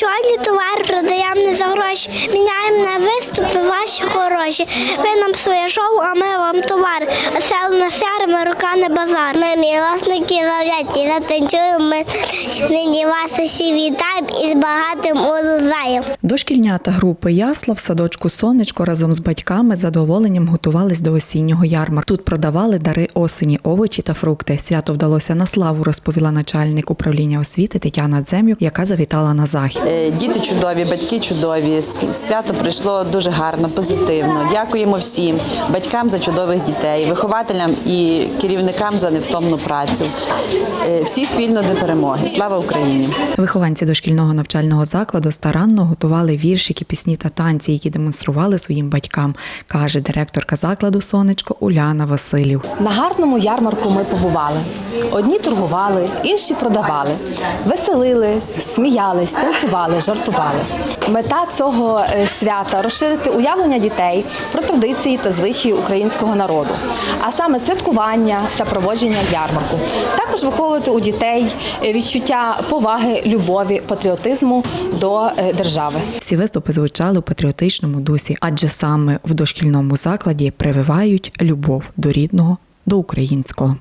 Сьогодні товар продаємо не за гроші. Міняємо на виступи ваші хороші. Ви нам своє шоу, а ми вам товар. Сел на сяри, рука не базар. Ми мілосники ловляті, танцюємо. Ми нині вас усі вітаємо і з багатим улузаєм. Дошкільнята групи Ясла в садочку Сонечко разом з батьками з задоволенням готувались до осіннього ярмарку. Тут продавали дари осені, овочі та фрукти. Свято вдалося на славу, розповіла начальник управління освіти Тетяна Дзем'юк, яка завітала на захід. Е, Діти чудові, батьки чудові. Свято прийшло дуже гарно, позитивно. Дякуємо всім батькам за чудових дітей, вихователям і керівникам за невтомну працю. Е, Всі спільно до перемоги. Слава Україні! Вихованці дошкільного навчального закладу старанно готували віршики, пісні та танці, які демонстрували своїм батькам, каже директорка закладу Сонечко Уляна Василів. На гарному ярмарку ми побували. Одні торгували, інші продавали, веселили, сміялись, танцювали, жартували. Мета цього е, свята розширити уявлення дітей про традиції та звичаї українського народу, а саме святкування та проводження ярмарку. Також виховувати у дітей е, відчуття поваги, любові, патріотизму до е, держави. Всі виступи звучали у патріотичному дусі, адже саме в дошкільному закладі прививають любов до рідного, до українського.